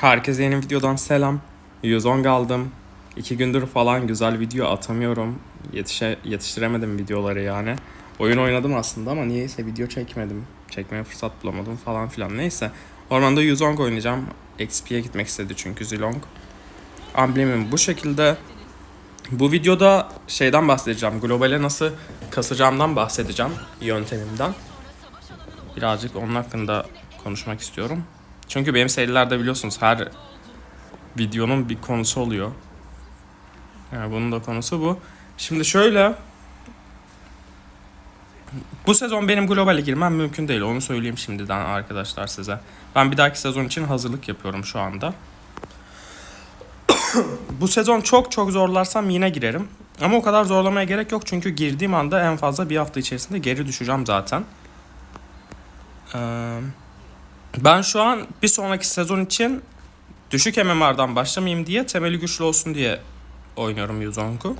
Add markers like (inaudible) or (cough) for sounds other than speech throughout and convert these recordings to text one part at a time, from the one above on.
Herkese yeni videodan selam. 110 aldım. İki gündür falan güzel video atamıyorum. Yetişe, yetiştiremedim videoları yani. Oyun oynadım aslında ama niyeyse video çekmedim. Çekmeye fırsat bulamadım falan filan. Neyse. Ormanda 110 oynayacağım. XP'ye gitmek istedi çünkü Zilong. Amblemim bu şekilde. Bu videoda şeyden bahsedeceğim. Globale nasıl kasacağımdan bahsedeceğim. Yöntemimden. Birazcık onun hakkında konuşmak istiyorum. Çünkü benim serilerde biliyorsunuz her videonun bir konusu oluyor. Yani bunun da konusu bu. Şimdi şöyle bu sezon benim globale girmem mümkün değil. Onu söyleyeyim şimdiden arkadaşlar size. Ben bir dahaki sezon için hazırlık yapıyorum şu anda. (coughs) bu sezon çok çok zorlarsam yine girerim. Ama o kadar zorlamaya gerek yok çünkü girdiğim anda en fazla bir hafta içerisinde geri düşeceğim zaten. Eee ben şu an bir sonraki sezon için düşük MMR'dan başlamayayım diye temeli güçlü olsun diye oynuyorum Yuzong'u.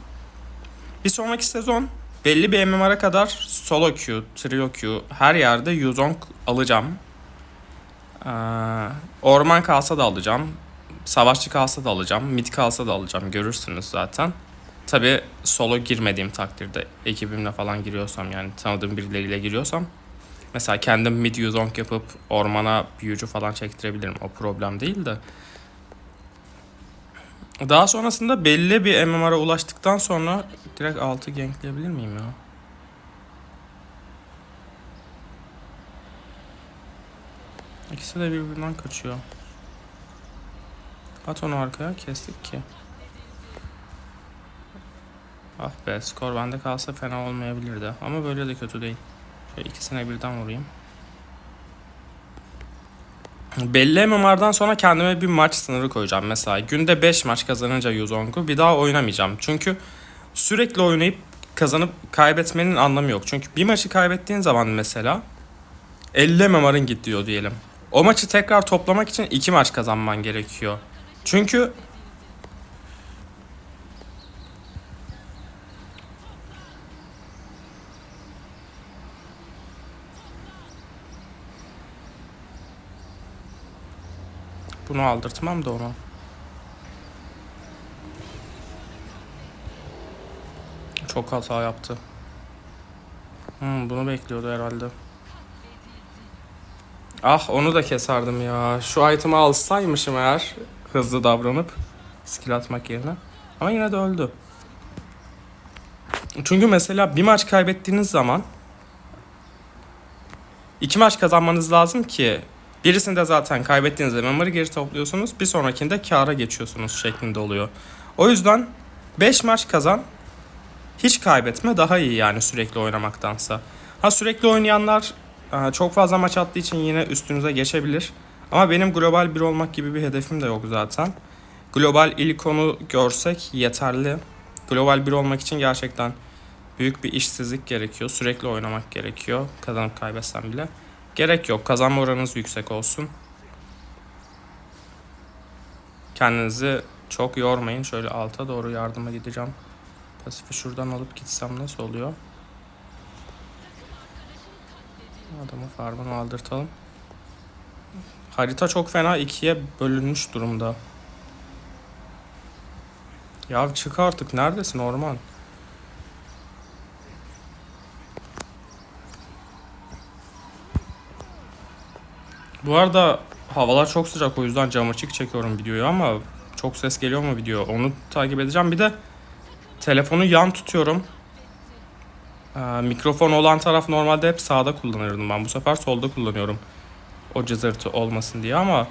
Bir sonraki sezon belli bir MMR'a kadar solo queue, trio queue her yerde Yuzong alacağım. Ee, orman kalsa da alacağım. Savaşçı kalsa da alacağım. Mid kalsa da alacağım. Görürsünüz zaten. Tabi solo girmediğim takdirde ekibimle falan giriyorsam yani tanıdığım birileriyle giriyorsam Mesela kendim mid yuzong yapıp ormana büyücü falan çektirebilirim. O problem değil de. Daha sonrasında belli bir MMR'a ulaştıktan sonra direkt 6 gankleyebilir miyim ya? İkisi de birbirinden kaçıyor. At onu arkaya kestik ki. Ah be skor bende kalsa fena olmayabilirdi. Ama böyle de kötü değil. Şöyle ikisine birden vurayım. Belli MMR'dan sonra kendime bir maç sınırı koyacağım. Mesela günde 5 maç kazanınca Yuzong'u bir daha oynamayacağım. Çünkü sürekli oynayıp kazanıp kaybetmenin anlamı yok. Çünkü bir maçı kaybettiğin zaman mesela 50 MMR'ın gitti diyor diyelim. O maçı tekrar toplamak için 2 maç kazanman gerekiyor. Çünkü Bunu aldırtmam da ona. Çok hata yaptı. Hmm, bunu bekliyordu herhalde. Ah onu da keserdim ya. Şu item'ı alsaymışım eğer hızlı davranıp skill atmak yerine. Ama yine de öldü. Çünkü mesela bir maç kaybettiğiniz zaman iki maç kazanmanız lazım ki Birisinde zaten kaybettiğiniz MMR'ı geri topluyorsunuz. Bir sonrakinde kâra geçiyorsunuz şeklinde oluyor. O yüzden 5 maç kazan hiç kaybetme daha iyi yani sürekli oynamaktansa. Ha sürekli oynayanlar e, çok fazla maç attığı için yine üstünüze geçebilir. Ama benim global bir olmak gibi bir hedefim de yok zaten. Global ilk onu görsek yeterli. Global bir olmak için gerçekten büyük bir işsizlik gerekiyor. Sürekli oynamak gerekiyor. Kazanıp kaybetsem bile. Gerek yok. Kazanma oranınız yüksek olsun. Kendinizi çok yormayın. Şöyle alta doğru yardıma gideceğim. Pasifi şuradan alıp gitsem nasıl oluyor? Adamı farmını aldırtalım. Harita çok fena ikiye bölünmüş durumda. Ya çık artık. Neredesin orman? Bu arada havalar çok sıcak o yüzden cam açık çekiyorum videoyu ama çok ses geliyor mu video onu takip edeceğim. Bir de telefonu yan tutuyorum. Ee, mikrofon olan taraf normalde hep sağda kullanırdım ben. Bu sefer solda kullanıyorum. O cızırtı olmasın diye ama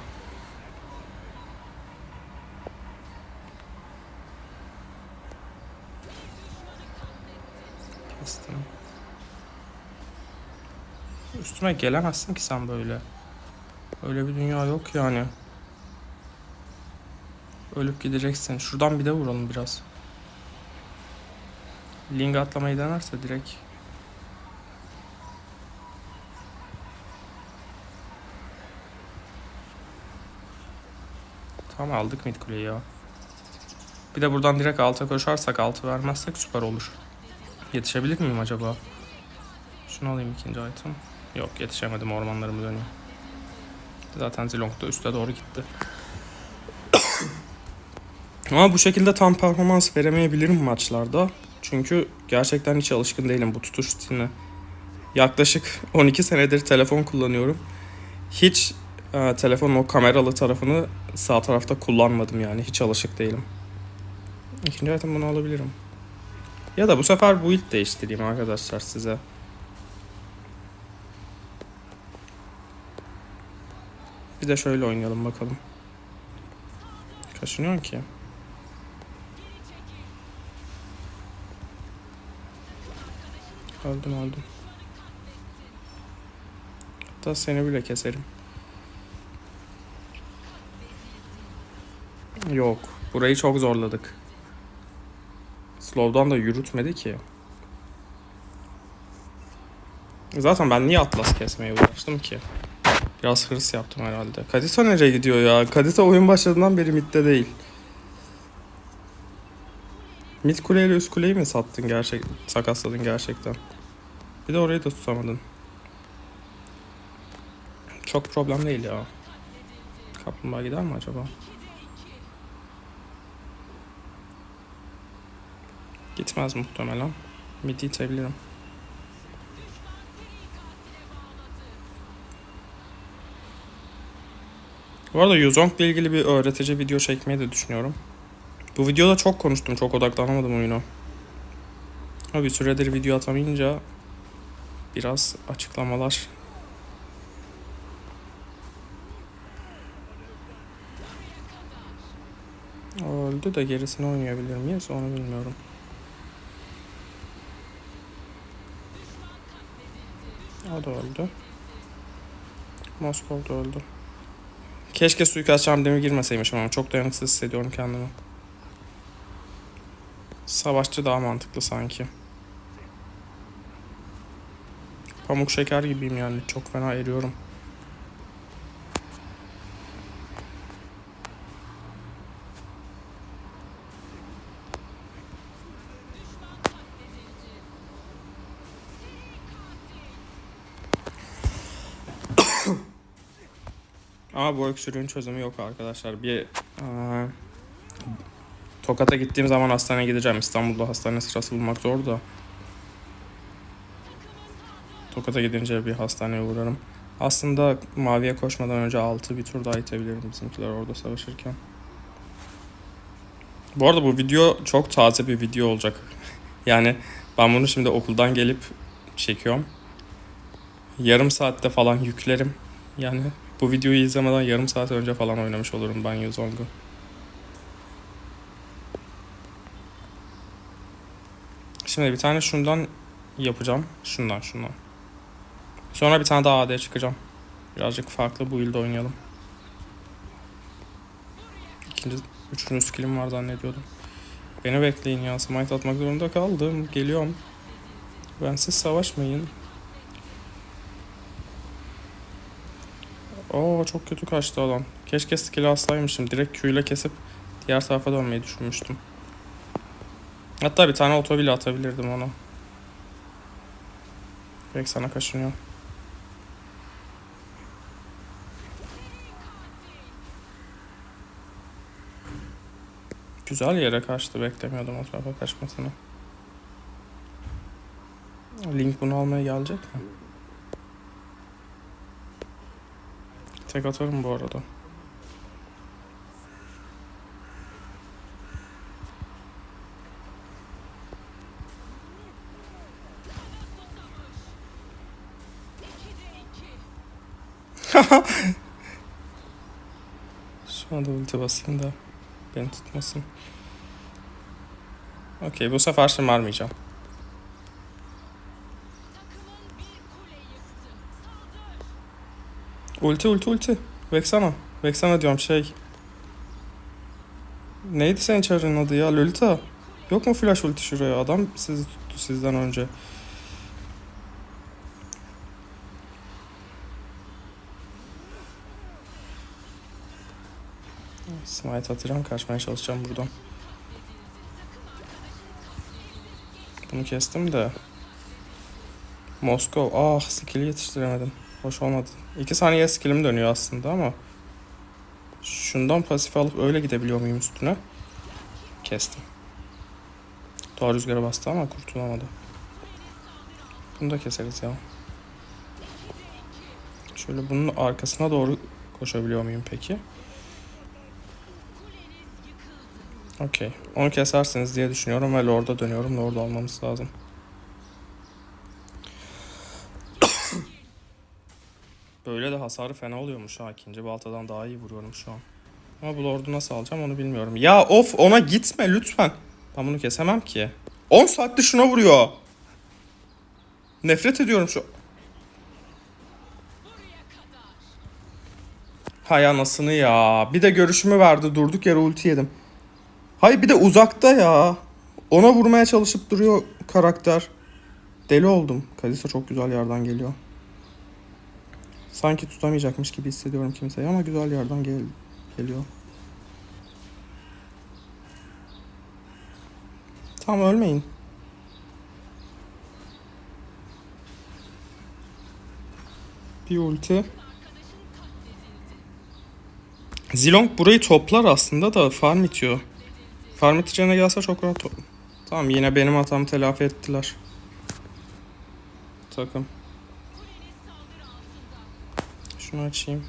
Kestim. Üstüme gelemezsin ki sen böyle. Öyle bir dünya yok yani. Ölüp gideceksin. Şuradan bir de vuralım biraz. Ling atlamayı denerse direkt. Tamam aldık mid kuleyi ya. Bir de buradan direkt alta koşarsak altı vermezsek süper olur. Yetişebilir miyim acaba? Şunu alayım ikinci item. Yok yetişemedim ormanlarımı dönüyor. Zaten Zilong da üste doğru gitti. (coughs) Ama bu şekilde tam performans veremeyebilirim maçlarda. Çünkü gerçekten hiç alışkın değilim bu tutuş stiline. Yaklaşık 12 senedir telefon kullanıyorum. Hiç e, telefonun o kameralı tarafını sağ tarafta kullanmadım yani. Hiç alışık değilim. İkinci item bunu alabilirim. Ya da bu sefer bu ilk değiştireyim arkadaşlar size. Bir de şöyle oynayalım bakalım. Kaşınıyor ki. Öldüm öldüm. Hatta seni bile keserim. Yok. Burayı çok zorladık. Slow'dan da yürütmedi ki. Zaten ben niye Atlas kesmeye uğraştım ki? Biraz hırs yaptım herhalde. Kadita nereye gidiyor ya? Kadita oyun başladığından beri midde değil. Mid kuleyle üst kuleyi mi sattın gerçek sakasladın gerçekten? Bir de orayı da tutamadın. Çok problem değil ya. Kaplumbağa gider mi acaba? Gitmez muhtemelen. Midi itebilirim. Bu arada Yuzong ile ilgili bir öğretici video çekmeyi de düşünüyorum. Bu videoda çok konuştum, çok odaklanamadım oyuna. Ama bir süredir video atamayınca biraz açıklamalar. Öldü de gerisini oynayabilir miyiz onu bilmiyorum. O da öldü. Moskov da öldü. Keşke suikast hamlemi girmeseymişim ama çok dayanıksız hissediyorum kendimi. Savaşçı daha mantıklı sanki. Pamuk şeker gibiyim yani. Çok fena eriyorum. Ama bu öksürüğün çözümü yok arkadaşlar. Bir eee, Tokat'a gittiğim zaman hastaneye gideceğim. İstanbul'da hastane sırası bulmak zor da. Tokat'a gidince bir hastaneye uğrarım. Aslında maviye koşmadan önce 6 bir tur daha itebilirim bizimkiler orada savaşırken. Bu arada bu video çok taze bir video olacak. (laughs) Yani ben bunu şimdi okuldan gelip çekiyorum. Yarım saatte falan yüklerim. Yani bu videoyu izlemeden yarım saat önce falan oynamış olurum ben Yuzong'u. Şimdi bir tane şundan yapacağım. Şundan şundan. Sonra bir tane daha AD çıkacağım. Birazcık farklı bu yılda oynayalım. İkinci, üçüncü skillim var zannediyordum. Beni bekleyin ya. Smite atmak zorunda kaldım. Geliyorum. Bensiz savaşmayın. Oo çok kötü kaçtı adam. Keşke skill'i alsaymışım. Direkt Q ile kesip diğer tarafa dönmeyi düşünmüştüm. Hatta bir tane oto bile atabilirdim ona. Belki sana kaşınıyor. Güzel yere kaçtı. Beklemiyordum o tarafa kaçmasını. Link bunu almaya gelecek mi? Tek atarım bu arada. (laughs) Şu anda ulti basayım da beni tutmasın. Okey bu sefer şımarmayacağım. Ulti ulti ulti. Vexana. Vexana diyorum şey. Neydi senin çarın adı ya? Lolita. Yok mu flash ulti şuraya? Adam sizi tuttu sizden önce. Smite atacağım. Kaçmaya çalışacağım buradan. Bunu kestim de. Moskov. Ah skill'i yetiştiremedim. Hoş olmadı. 2 saniye skill'im dönüyor aslında ama. Şundan pasif alıp öyle gidebiliyor muyum üstüne? Kestim. Doğa rüzgara bastı ama kurtulamadı. Bunu da keseriz ya. Şöyle bunun arkasına doğru koşabiliyor muyum peki? Okey. Onu kesersiniz diye düşünüyorum ve Lord'a dönüyorum. Lord almamız lazım. Böyle de hasarı fena oluyormuş ha. ikinci baltadan daha iyi vuruyorum şu an. Ama bu Lord'u nasıl alacağım onu bilmiyorum. Ya of ona gitme lütfen. Ben bunu kesemem ki. 10 saatte şuna vuruyor. Nefret ediyorum şu. Hay anasını ya. Bir de görüşümü verdi. Durduk yere ulti yedim. Hayır bir de uzakta ya. Ona vurmaya çalışıp duruyor karakter. Deli oldum. Kalista çok güzel yerden geliyor. Sanki tutamayacakmış gibi hissediyorum kimseyi ama güzel yerden gel geliyor. Tamam ölmeyin. Bir ulti. Zilong burayı toplar aslında da farm itiyor. Farm iteceğine gelse çok rahat top. Tamam yine benim hatamı telafi ettiler. Takım. Şunu açayım.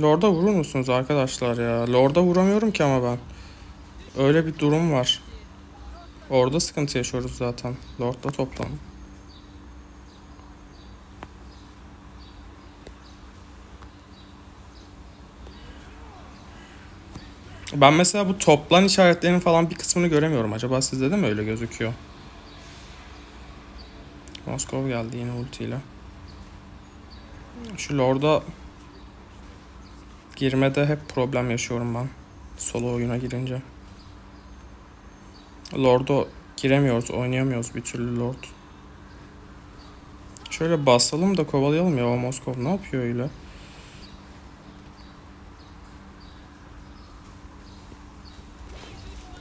Lord'a vurur musunuz arkadaşlar ya? Lord'a vuramıyorum ki ama ben. Öyle bir durum var. Orada sıkıntı yaşıyoruz zaten. Lord'da toplam. Ben mesela bu toplan işaretlerinin falan bir kısmını göremiyorum. Acaba sizde de mi öyle gözüküyor? Moskov geldi yine ultiyle. Şu Lord'a girmede hep problem yaşıyorum ben. Solo oyuna girince. Lord'a giremiyoruz, oynayamıyoruz bir türlü Lord. Şöyle basalım da kovalayalım ya o Moskov ne yapıyor öyle?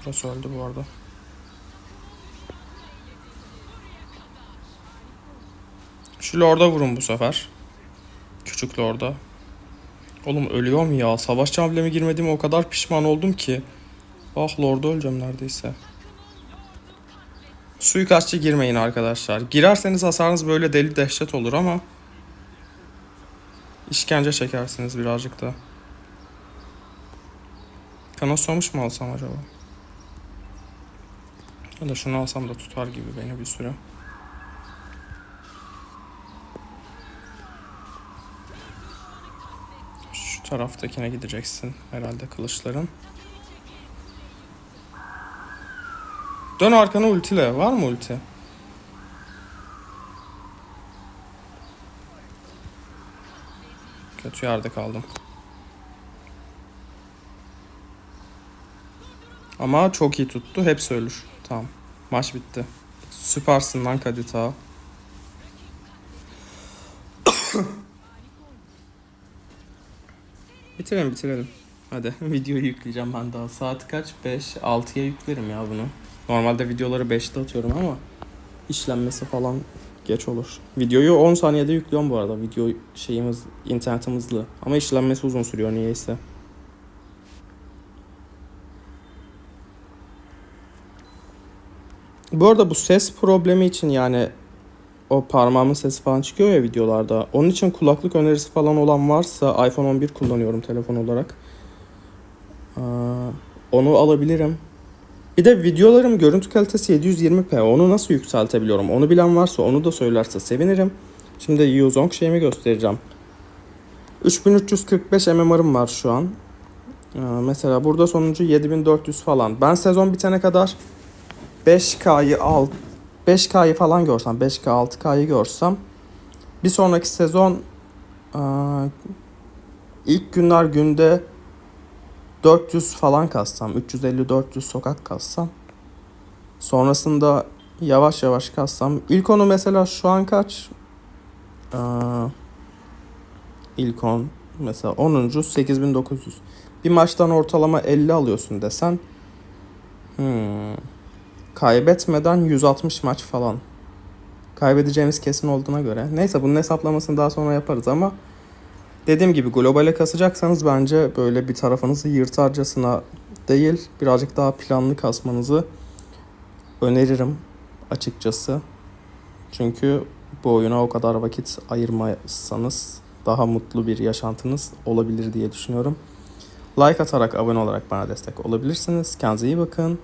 Burası öldü bu arada. Şu Lord'a vurun bu sefer. Küçük Lord'a. Oğlum ölüyorum ya. Savaş amblemi girmediğime o kadar pişman oldum ki. Ah Lord'a öleceğim neredeyse. Suikastçı girmeyin arkadaşlar. Girerseniz hasarınız böyle deli dehşet olur ama işkence çekersiniz birazcık da. Kanoslamış mı alsam acaba? Ya da şunu alsam da tutar gibi beni bir süre. Şu taraftakine gideceksin herhalde kılıçların. Dön arkana ultile. Var mı ulti? Kötü yerde kaldım. Ama çok iyi tuttu. Hepsi ölür. Tamam. Maç bitti. Süpersin lan Kadita. (coughs) bitirelim bitirelim. Hadi (laughs) videoyu yükleyeceğim ben daha. Saat kaç? 5. 6'ya yüklerim ya bunu. Normalde videoları 5'te atıyorum ama işlenmesi falan geç olur. Videoyu 10 saniyede yüklüyorum bu arada. Video şeyimiz internetim hızlı. Ama işlenmesi uzun sürüyor niyeyse. Bu arada bu ses problemi için yani o parmağımın sesi falan çıkıyor ya videolarda. Onun için kulaklık önerisi falan olan varsa iPhone 11 kullanıyorum telefon olarak. Ee, onu alabilirim. Bir de videolarım görüntü kalitesi 720p. Onu nasıl yükseltebiliyorum? Onu bilen varsa onu da söylerse sevinirim. Şimdi Yuzong şeyimi göstereceğim. 3345 MMR'ım var şu an. Ee, mesela burada sonuncu 7400 falan. Ben sezon bitene kadar 5K'yı al 5K'yı falan görsem 5K 6K'yı görsem bir sonraki sezon ilk günler günde 400 falan kassam 350-400 sokak kassam sonrasında yavaş yavaş kassam ilk onu mesela şu an kaç ilk 10 mesela 10. 8900 bir maçtan ortalama 50 alıyorsun desen hmm, kaybetmeden 160 maç falan kaybedeceğimiz kesin olduğuna göre. Neyse bunun hesaplamasını daha sonra yaparız ama dediğim gibi globale kasacaksanız bence böyle bir tarafınızı yırtarcasına değil birazcık daha planlı kasmanızı öneririm açıkçası. Çünkü bu oyuna o kadar vakit ayırmazsanız daha mutlu bir yaşantınız olabilir diye düşünüyorum. Like atarak, abone olarak bana destek olabilirsiniz. Kendinize iyi bakın.